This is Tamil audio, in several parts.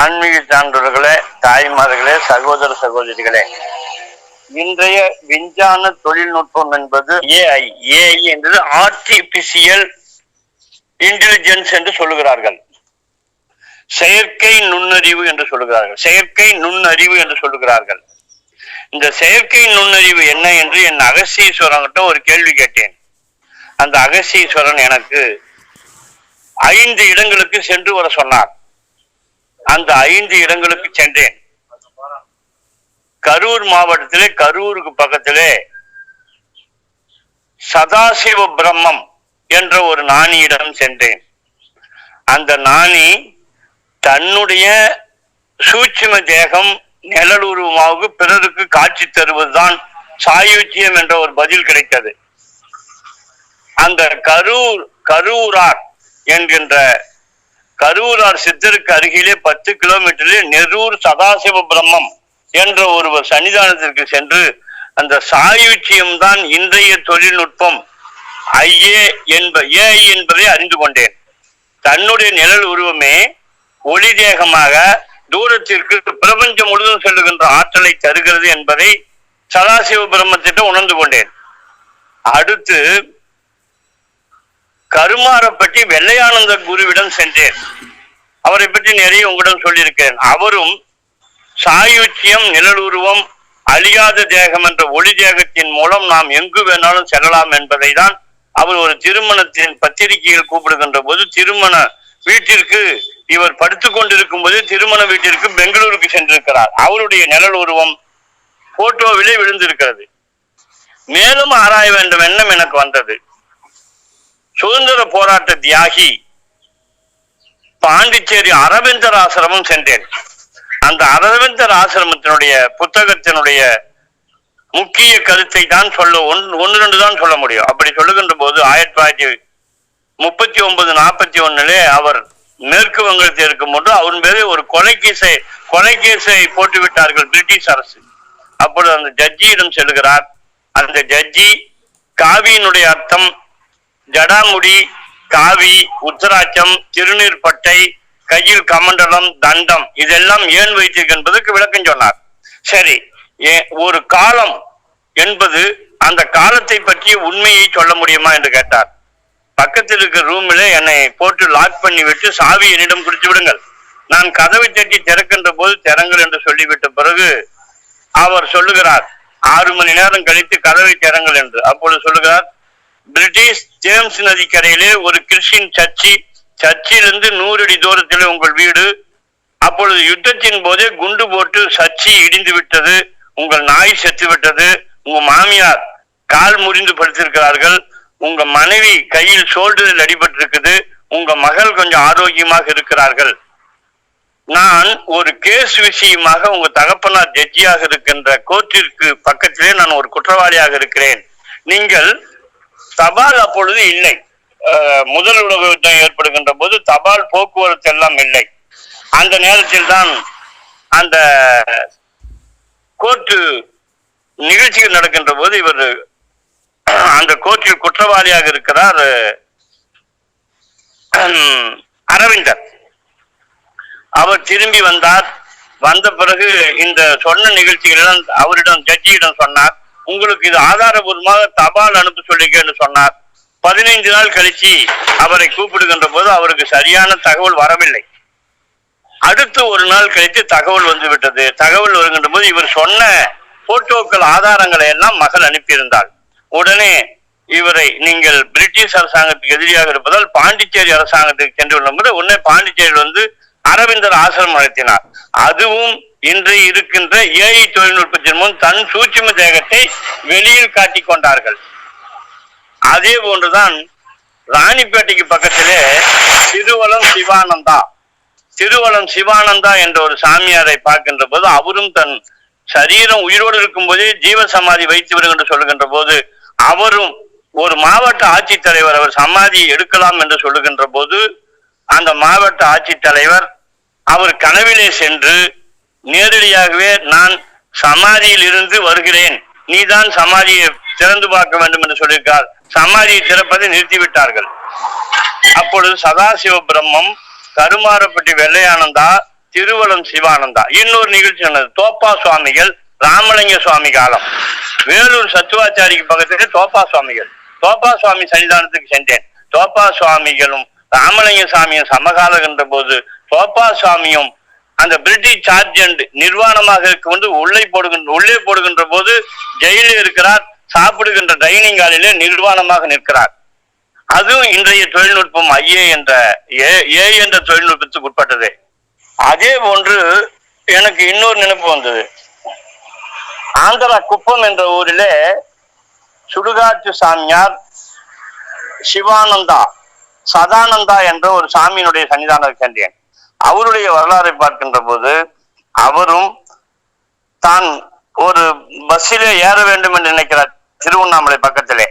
ஆன்மீக சான்றோர்களே தாய்மார்களே சகோதர சகோதரிகளே இன்றைய விஞ்ஞான தொழில்நுட்பம் என்பது ஏஐ ஏஐ என்பது ஆர்டிபிசியல் இன்டெலிஜென்ஸ் என்று சொல்லுகிறார்கள். செயற்கை நுண்ணறிவு என்று சொல்லுகிறார்கள். செயற்கை நுண்ணறிவு என்று சொல்லுகிறார்கள். இந்த செயற்கை நுண்ணறிவு என்ன என்று என் அகஸ்தீஸ்வரன்கிட்ட ஒரு கேள்வி கேட்டேன். அந்த அகசீஸ்வரன் எனக்கு ஐந்து இடங்களுக்கு சென்று வர சொன்னார். அந்த ஐந்து இடங்களுக்கு சென்றேன். கரூர் மாவட்டத்திலே கரூருக்கு பக்கத்திலே சதாசிவ பிரம்மம் என்ற ஒரு நாணியிடம் சென்றேன். அந்த நாணி தன்னுடைய சூட்சும தேகம் நிழலுருவமாக பிறருக்கு காட்சி தருவதுதான் சாயுச்சியம் என்ற ஒரு பதில் கிடைத்தது. அந்த கரூர் கரூரார் என்கின்ற கருவூரார் சித்தருக்கு அருகிலே பத்து கிலோமீட்டரில் நெரூர் சதாசிவ பிரம்மம் என்ற ஒரு சன்னிதானத்திற்கு சென்று அந்த சாயுச்சியம் தான் இன்றைய தொழில்நுட்பம். ஐஏ என்ப ஏஐ என்பதை அறிந்து கொண்டேன். தன்னுடைய நிழல் உருவமே ஒளி தேகமாக தூரத்திற்கு பிரபஞ்சம் முழுதும் செல்லுகின்ற ஆற்றலை தருகிறது என்பதை சதாசிவ பிரம்மத்திட்ட உணர்ந்து கொண்டேன். அடுத்து கருமாரப்பட்டி வெள்ளையானந்த குருவிடம் சென்றேன். அவரை பற்றி நிறைய உங்களிடம் சொல்லியிருக்கேன் அவரும் சாயுச்சியம் நிழலுருவம் அழியாத தேகம் என்ற ஒளி தேகத்தின் மூலம் நாம் எங்கு வேணாலும் செல்லலாம் என்பதை தான் அவர் ஒரு திருமணத்தின் பத்திரிகையில் கூப்பிடுகின்ற போது திருமண வீட்டிற்கு இவர் படுத்து கொண்டிருக்கும் போது திருமண வீட்டிற்கு பெங்களூருக்கு சென்றிருக்கிறார். அவருடைய நிழல் உருவம் போட்டோவிலே விழுந்திருக்கிறது. மேலும் ஆராய வேண்டும் எண்ணம் எனக்கு வந்தது. சுதந்திர போராட்ட தியாகி பாண்டிச்சேரி அரவிந்தர் ஆசிரமம் சென்றேன். அந்த அரவிந்தர் ஆசிரமத்தினுடைய புத்தகத்தினுடைய முக்கிய கருத்தை தான் சொல்ல ஒன்று ஒன்று ரெண்டு தான் சொல்ல முடியும். அப்படி சொல்லுகின்ற போது ஆயிரத்தி தொள்ளாயிரத்தி முப்பத்தி ஒன்பது நாற்பத்தி ஒண்ணுலே அவர் மேற்கு வங்கத்தில் இருக்கும் போது அவன் பேரு ஒரு கொலைகேசை கொலைகேசை போட்டு விட்டார்கள் பிரிட்டிஷ் அரசு. அப்பொழுது அந்த ஜட்ஜியிடம் செல்கிறார். அந்த ஜட்ஜி காவியினுடைய அர்த்தம் ஜடாமுடி காவி உத்தராட்சம் திருநீர்பட்டை கையில் கமண்டலம் தண்டம் இதெல்லாம் ஏன் வைத்திருக்கு என்பதற்கு விளக்கம் சொன்னார். சரி ஏ- ஒரு காலம் என்பது அந்த காலத்தை பற்றிய உண்மையை சொல்ல முடியுமா என்று கேட்டார். பக்கத்தில் இருக்கிற ரூமில் என்னை போட்டு லாக் பண்ணி விட்டு சாவி என்னிடம் கொடுத்து விடுங்கள். நான் கதவை தட்டி திறக்கின்ற போது திறங்கள் என்று சொல்லிவிட்ட பிறகு அவர் சொல்லுகிறார் ஆறு மணி நேரம் கழித்து கதவை திறங்கள் என்று. அப்பொழுது சொல்லுகிறார் பிரிட்டிஷ் ஜேம்ஸ் நதிக்கரையிலே ஒரு கிறிஸ்டின் சர்ச்சி சர்ச்சிலிருந்து நூறு அடி தூரத்தில் உங்கள் வீடு. அப்பொழுது யுத்தத்தின் போதே குண்டு போட்டு சர்ச்சி இடிந்து விட்டது. உங்கள் நாய் செத்து விட்டது. உங்க மாமியார் கால் முறிந்து படுத்திருக்கிறார்கள். உங்க மனைவி கையில் ஷோல்டரில் அடிபட்டிருக்குது. உங்க மகள் கொஞ்சம் ஆரோக்கியமாக இருக்கிறார்கள். நான் ஒரு கேஸ் விஷயமாக உங்க தகப்பனார் ஜட்ஜியாக இருக்கின்ற கோர்ட்டிற்கு பக்கத்திலே நான் ஒரு குற்றவாளியாக இருக்கிறேன். நீங்கள் தபால் அப்பொழுது இல்லை. முதல் உலக யுத்தம் ஏற்படுகின்ற போது தபால் போக்குவரத்து எல்லாம் இல்லை. அந்த நேரத்தில் தான் அந்த கோர்ட்டு நிகழ்ச்சிகள் நடக்கின்ற போது இவர் அந்த கோர்ட்டில் குற்றவாளியாக இருக்கிறார் அரவிந்தர். அவர் திரும்பி வந்தார். வந்த பிறகு இந்த சொன்ன நிகழ்ச்சிகளிடம் அவரிடம் ஜட்ஜியிடம் சொன்னார். உங்களுக்கு இது ஆதாரபூர்வமாக தபால் அனுப்ப சொல்லிக்கன்னு சொன்னார். பதினைந்து நாள் கழிச்சு அவரை கூப்பிடுகின்ற போது அவருக்கு சரியான தகவல் வரவில்லை. அடுத்து ஒரு நாள் கழித்து தகவல் வந்து விட்டது. தகவல் வருகின்ற போது இவர் சொன்ன போட்டோக்கள் ஆதாரங்களை எல்லாம் மகள் அனுப்பியிருந்தாள். உடனே இவரை நீங்கள் பிரிட்டிஷ் அரசாங்கத்துக்கு எதிரியாக இருப்பதால் பாண்டிச்சேரி அரசாங்கத்துக்கு சென்று விடும்போது உடனே பாண்டிச்சேரியில் வந்து அரவிந்தர் ஆசிரமம் நடத்தினார். அதுவும் இன்று இருக்கின்ற ஏஐ தொழில்நுட்பத்தின் முன் தன் சூட்சும தேகத்தை வெளியில் காட்டிக் கொண்டார்கள். அதே போன்றுதான் ராணிப்பேட்டைக்கு பக்கத்திலே திருவலம் சிவானந்தா. திருவலம் சிவானந்தா என்ற ஒரு சாமியாரை பார்க்கின்ற போது அவரும் தன் சரீரம் உயிரோடு இருக்கும் போதே ஜீவ சமாதி வைத்து விடும் என்று சொல்லுகின்ற போது அவரும் ஒரு மாவட்ட ஆட்சித்தலைவர் அவர் சமாதி எடுக்கலாம் என்று சொல்லுகின்ற போது அந்த மாவட்ட ஆட்சித்தலைவர் அவர் கனவிலே சென்று நேரடியாகவே நான் சமாதியில் இருந்து வருகிறேன். நீதான் சமாதியை திறந்து பார்க்க வேண்டும் என்று சொல்லியிருக்கார். சமாதியை திறப்பதை நிறுத்திவிட்டார்கள். அப்பொழுது சதாசிவ பிரம்மம் கருமாரப்பட்டி வெள்ளையானந்தா திருவளம் சிவானந்தா. இன்னொரு நிகழ்ச்சி சொன்னது தோப்பா சுவாமிகள் ராமலிங்க சுவாமி காலம். வேலூர் சத்துவாச்சாரிக்கு பக்கத்துக்கு தோப்பா சுவாமிகள். தோப்பா சுவாமி சன்னிதானத்துக்கு சென்றேன். தோப்பா சுவாமிகளும் ராமலிங்க சாமியும் சமகாலகின்ற போது தோப்பா சுவாமியும் அந்த பிரிட்டிஷ் சார்ஜென்ட் நிர்வாணமாக இருக்க வந்து உள்ளே போடுகின்ற உள்ளே போடுகின்ற போது ஜெயிலில் இருக்கிறார் சாப்பிடுகின்ற டைனிங் ஹாலிலே நிர்வாணமாக நிற்கிறார். அதுவும் இன்றைய தொழில்நுட்பம் ஐஏ என்ற ஏ ஏ என்ற தொழில்நுட்பத்துக்கு உட்பட்டது. அதே போன்று எனக்கு இன்னொரு நினைப்பு வந்தது. ஆந்திரா குப்பம் என்ற ஊரிலே சுடுகாட்டு சாமியார் சிவானந்தா சதானந்தா என்ற ஒரு சாமியினுடைய சன்னிதானம் சென்றேன் அவருடைய வரலாறை பார்க்கின்ற போது அவரும் தான் ஒரு பஸ்ஸிலே ஏற வேண்டும் என்று நினைக்கிறார் திருவண்ணாமலை பக்கத்திலே.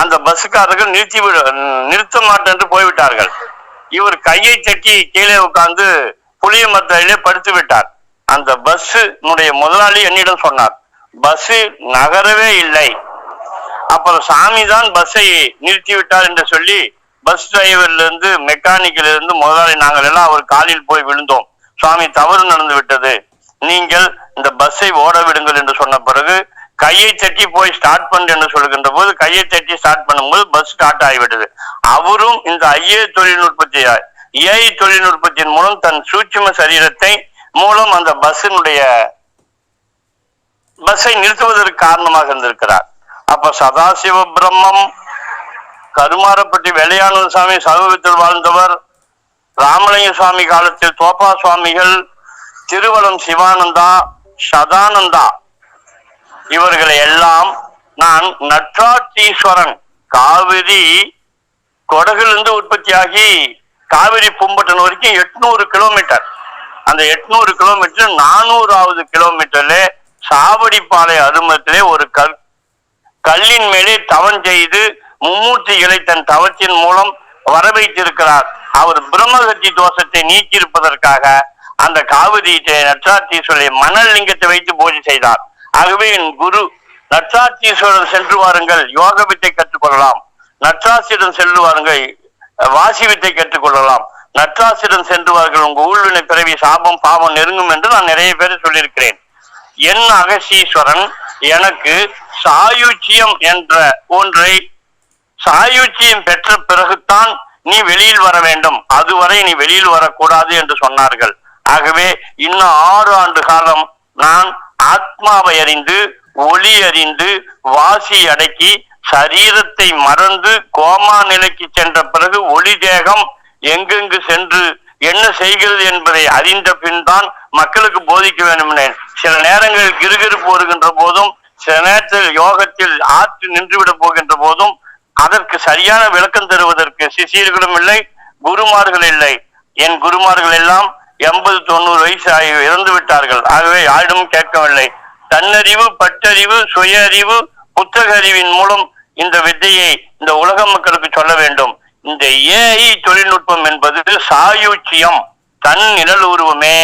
அந்த பஸ்ஸுக்காரர்கள் நிறுத்தி விட நிறுத்த மாட்டேன் என்று போய்விட்டார்கள். இவர் கையை தட்டி கீழே உட்கார்ந்து புளிய மரத்திலே படுத்து விட்டார். அந்த பஸ்ஸுனுடைய முதலாளி என்னிடம் சொன்னார் பஸ் நகரவே இல்லை. அப்புறம் சாமி தான் பஸ்ஸை நிறுத்தி விட்டார் என்று சொல்லி பஸ் டிரைவர்ல இருந்து இருந்து முதலாளி நாங்கள் எல்லாம் அவர் காலில் போய் விழுந்தோம். சுவாமி தவறு நடந்து விட்டது. நீங்கள் இந்த பஸ்ஸை ஓட விடுங்கள் என்று சொன்ன பிறகு கையை தட்டி போய் ஸ்டார்ட் பண்ணு என்று சொல்கின்ற போது கையை தட்டி ஸ்டார்ட் பண்ணும்போது பஸ் ஸ்டார்ட் ஆகிவிட்டது. அவரும் இந்த ஐஏ தொழில்நுட்பத்தை ஏஐ தொழில்நுட்பத்தின் மூலம் தன் சூட்சும சரீரத்தை மூலம் அந்த பஸ்ஸினுடைய பஸ்ஸை நிறுத்துவதற்கு காரணமாக இருந்திருக்கிறார். அப்ப சதாசிவ பிரம்மம் கருமாரப்பட்டி வெள்ளையானந்த சுவாமி சமூகத்தில் வாழ்ந்தவர் ராமலிங்க சுவாமி காலத்தில் தோப்பா சுவாமிகள் திருவலம் சிவானந்தா சதானந்தா. இவர்களை எல்லாம் நான் நற்றாத்தீஸ்வரன் காவிரி கொடகிலிருந்து உற்பத்தியாகி காவிரி பூம்பட்டன் வரைக்கும் எட்நூறு கிலோமீட்டர். அந்த எட்நூறு கிலோமீட்டர் நானூறாவது கிலோமீட்டர்ல சாவடிப்பாறை அருமத்திலே ஒரு கல் கல்லின் மேலே தவன் செய்து மும்மூர்த்திகளை தன் தவத்தின் மூலம் வர வைத்திருக்கிறார் அவர் பிரம்மகத்தி தோஷத்தை நீக்கியிருப்பதற்காக அந்த காவிரி நட்சாத்தீஸ்வரரை மணல் லிங்கத்தை வைத்து பூஜை செய்தார். ஆகவே என் குரு நட்சாத்தீஸ்வரர் சென்று வாருங்கள் யோக வித்தை கற்றுக்கொள்ளலாம். நட்சாசிடம் சென்று வாருங்கள் வாசி வித்தை கற்றுக்கொள்ளலாம். நட்ராசிடம் சென்றுவார்கள் உங்க ஊழ்வினை பிறவி சாபம் பாவம் நெருங்கும் என்று நான் நிறைய பேர் சொல்லியிருக்கிறேன். என் அகசீஸ்வரன் எனக்கு சாயுச்சியம் என்ற ஒன்றை சாயுச்சியம் பெற்ற பிறகுதான் நீ வெளியில் வர வேண்டும். அதுவரை நீ வெளியில் வரக்கூடாது என்று சொன்னார்கள். ஆகவே இன்னும் ஆறு ஆண்டு காலம் நான் ஆத்மாவை அறிந்து ஒளி அறிந்து வாசி அடக்கி சரீரத்தை மறந்து கோமா நிலைக்கு சென்ற பிறகு ஒளி தேகம் எங்கெங்கு சென்று என்ன செய்கிறது என்பதை அறிந்த பின் தான் மக்களுக்கு போதிக்க வேண்டும் சில நேரங்களில் கிருகிருப்பு வருகின்ற போதும் சில நேரத்தில் யோகத்தில் ஆற்று நின்றுவிட போகின்ற போதும் அதற்கு சரியான விளக்கம் தருவதற்கு சிஷியர்களும் இல்லை குருமார்கள் இல்லை. என் குருமார்கள் எல்லாம் எண்பது தொண்ணூறு வயசு ஆகி இறந்து விட்டார்கள். ஆகவே யாரிடமும் கேட்கவில்லை. தன்னறிவு பட்டறிவு சுய அறிவு புத்தக அறிவின் மூலம் இந்த வித்தையை இந்த உலக மக்களுக்கு சொல்ல வேண்டும். இந்த ஏஐ தொழில்நுட்பம் என்பது சாயுச்சியம் தன் நிழல் உருவமே.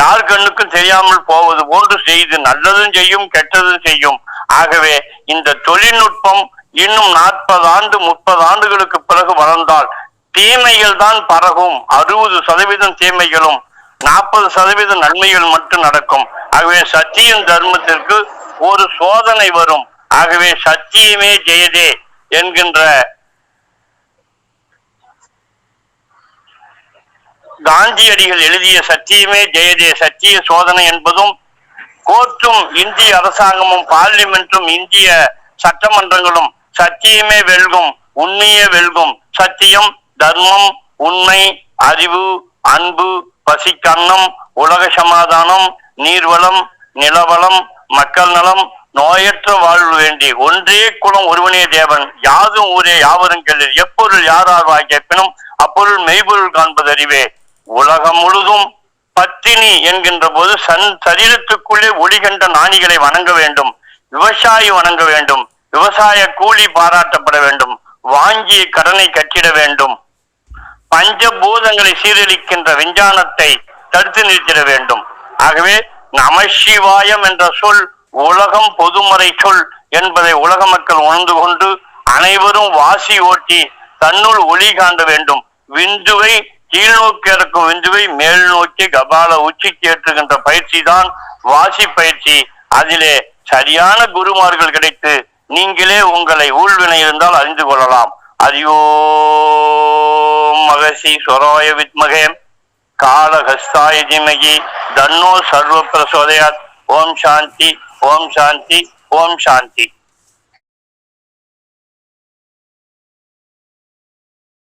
யார் கண்ணுக்கும் தெரியாமல் போவது போன்று செய்து நல்லதும் செய்யும் கெட்டதும் செய்யும். ஆகவே இந்த தொழில்நுட்பம் இன்னும் நாற்பது ஆண்டு முப்பது ஆண்டுகளுக்கு பிறகு வளர்ந்தால் தீமைகள் தான் பரகும். அறுபது சதவீதம் தீமைகளும் நாற்பது சதவீதம் நன்மைகள் மட்டும் நடக்கும். ஆகவே சத்தியம் தர்மத்திற்கு ஒரு சோதனை வரும். ஆகவே சத்தியமே ஜெயதே என்கின்ற காந்தியடிகள் எழுதிய சத்தியமே ஜெயதே. சத்திய சோதனை என்பதும் கோர்ட்டும் இந்திய அரசாங்கமும் பார்லிமெண்ட்டும் இந்திய சட்டமன்றங்களும் சத்தியமே வெல்கும் உண்மையே வெல்கும். சத்தியம் தர்மம் உண்மை அறிவு அன்பு பசிக்கன்னம் உலக சமாதானம் நீர்வளம் நிலவளம் மக்கள் நலம் நோயற்ற வாழ்வு வேண்டி. ஒன்றே குலம் ஒருவனே தேவன். யாதும் ஊரே யாவரும் கேள்வி எப்பொருள் யாரார் வாய் கேட்பினும் அப்பொருள் மெய்ப்பொருள் காண்பது அறிவே. உலகம் முழுதும் பத்தினி என்கின்ற போது சன் சரீரத்துக்குள்ளே ஒளிகண்ட நாணிகளை வணங்க வேண்டும். விவசாயி வணங்க வேண்டும். விவசாய கூலி பாராட்டப்பட வேண்டும் வாங்கிய கடனை கட்டிட வேண்டும் பஞ்சபூதங்களை சீரழிக்கின்ற விஞ்ஞானத்தை தடுத்து நிறுத்திட வேண்டும். ஆகவே நமசிவாயம் என்ற சொல் உலகம் பொதுமறை சொல் என்பதை உலக மக்கள் உணர்ந்து கொண்டு அனைவரும் வாசி ஓட்டி தன்னுள் ஒளி காண்ட வேண்டும். விந்துவை கீழ் நோக்கி இறக்கும் விந்துவை மேல் நோக்கி கபால உச்சிக்கு ஏற்றுகின்ற பயிற்சி தான் வாசி பயிற்சி. அதிலே சரியான குருமார்கள் கிடைத்து நீங்களே உங்களை ஊழ்வினை இருந்தால் அறிந்து கொள்ளலாம். அரியோ மகசி சொரோய வித்மகே காலஹஸ்தாய திமகி தன்னோ சர்வ பிரசோதயாத். ஓம் சாந்தி ஓம் சாந்தி ஓம் சாந்தி.